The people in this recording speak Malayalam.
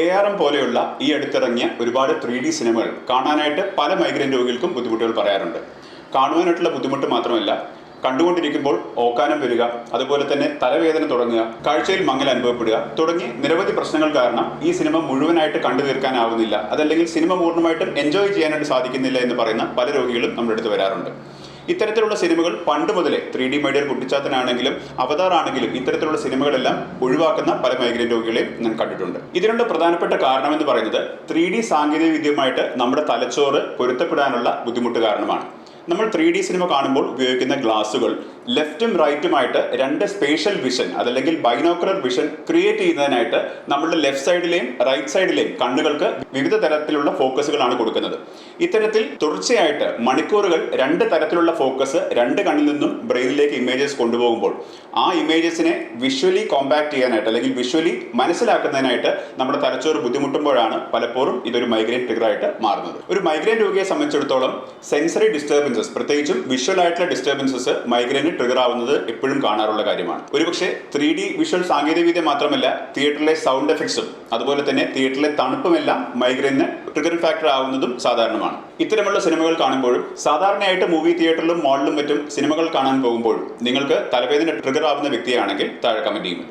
എ ആർ എം പോലെയുള്ള ഈ അടുത്തിറങ്ങിയ ഒരുപാട് ത്രീ ഡി സിനിമകൾ കാണാനായിട്ട് പല മൈഗ്രൈൻ രോഗികൾക്കും ബുദ്ധിമുട്ടുകൾ പറയാറുണ്ട്. കാണുവാനായിട്ടുള്ള ബുദ്ധിമുട്ട് മാത്രമല്ല കണ്ടുകൊണ്ടിരിക്കുമ്പോൾ ഓക്കാനം വരിക അതുപോലെ തന്നെ തലവേദന തുടങ്ങുക കാഴ്ചയിൽ മങ്ങൽ അനുഭവപ്പെടുക തുടങ്ങി നിരവധി പ്രശ്നങ്ങൾ കാരണം ഈ സിനിമ മുഴുവനായിട്ട് കണ്ടു തീർക്കാനാവുന്നില്ല. അതല്ലെങ്കിൽ സിനിമ പൂർണമായിട്ടും എൻജോയ് ചെയ്യാനായിട്ട് സാധിക്കുന്നില്ല എന്ന് പറയുന്ന പല രോഗികളും നമ്മുടെ അടുത്ത് വരാറുണ്ട്. ഇത്തരത്തിലുള്ള സിനിമകൾ പണ്ട് മുതലേ ത്രീ ഡി മീഡിയർ കുട്ടിച്ചാത്തനാണെങ്കിലും അവതാർ ആണെങ്കിലും ഇത്തരത്തിലുള്ള സിനിമകളെല്ലാം ഒഴിവാക്കുന്ന പല മൈഗ്രൈൻ രോഗികളെയും ഞാൻ കണ്ടിട്ടുണ്ട്. ഇതിനുള്ള പ്രധാനപ്പെട്ട കാരണം എന്ന് പറയുന്നത് ത്രീ ഡി സാങ്കേതിക വിദ്യയുമായിട്ട് നമ്മുടെ തലച്ചോറ് പൊരുത്തപ്പെടാനുള്ള ബുദ്ധിമുട്ട് കാരണമാണ്. നമ്മൾ ത്രീ ഡി സിനിമ കാണുമ്പോൾ ഉപയോഗിക്കുന്ന ഗ്ലാസുകൾ ലെഫ്റ്റും റൈറ്റുമായിട്ട് രണ്ട് സ്പേഷ്യൽ വിഷൻ അതല്ലെങ്കിൽ ബൈനോക്കുലർ വിഷൻ ക്രിയേറ്റ് ചെയ്യുന്നതിനായിട്ട് നമ്മളുടെ ലെഫ്റ്റ് സൈഡിലെയും റൈറ്റ് സൈഡിലെയും കണ്ണുകൾക്ക് വിവിധ തരത്തിലുള്ള ഫോക്കസുകളാണ് കൊടുക്കുന്നത്. ഇത്തരത്തിൽ തുടർച്ചയായിട്ട് മണിക്കൂറുകൾ രണ്ട് തരത്തിലുള്ള ഫോക്കസ് രണ്ട് കണ്ണിൽ നിന്നും ബ്രെയിനിലേക്ക് ഇമേജസ് കൊണ്ടുപോകുമ്പോൾ ആ ഇമേജസിനെ വിഷ്വലി കോമ്പാക്ട് ചെയ്യാനായിട്ട് അല്ലെങ്കിൽ വിഷ്വലി മനസ്സിലാക്കുന്നതിനായിട്ട് നമ്മുടെ തലച്ചോറ് ബുദ്ധിമുട്ടുമ്പോഴാണ് പലപ്പോഴും ഇതൊരു മൈഗ്രെയിൻ ട്രിഗറായിട്ട് മാറുന്നത്. ഒരു മൈഗ്രെയിൻ രോഗിയെ സംബന്ധിച്ചിടത്തോളം സെൻസറി ഡിസ്റ്റർബൻസസ് പ്രത്യേകിച്ചും വിഷ്വൽ ആയിട്ടുള്ള ഡിസ്റ്റർബൻസസ് മൈഗ്രെയിന് ട്രിഗർ ആവുന്നത് എപ്പോഴും കാണാറുള്ള കാര്യമാണ്. ഒരുപക്ഷെ ത്രീ ഡി വിഷ്വൽ സാങ്കേതികവിദ്യ മാത്രമല്ല തിയേറ്ററിലെ സൗണ്ട് എഫക്ട്സും അതുപോലെ തന്നെ തിയേറ്ററിലെ തണുപ്പുമെല്ലാം മൈഗ്രെയിന് ട്രിഗർ ഫാക്ടർ ആവുന്നതും സാധാരണമാണ്. ഇത്തരമുള്ള സിനിമകൾ കാണുമ്പോഴും സാധാരണയായിട്ട് മൂവി തിയേറ്ററിലും മാളിലും മറ്റും സിനിമകൾ കാണാൻ പോകുമ്പോഴും നിങ്ങൾക്ക് തലവേദന ട്രിഗർ ആവുന്ന വ്യക്തിയാണെങ്കിൽ താഴെ കമന്റ് ചെയ്യുമല്ലോ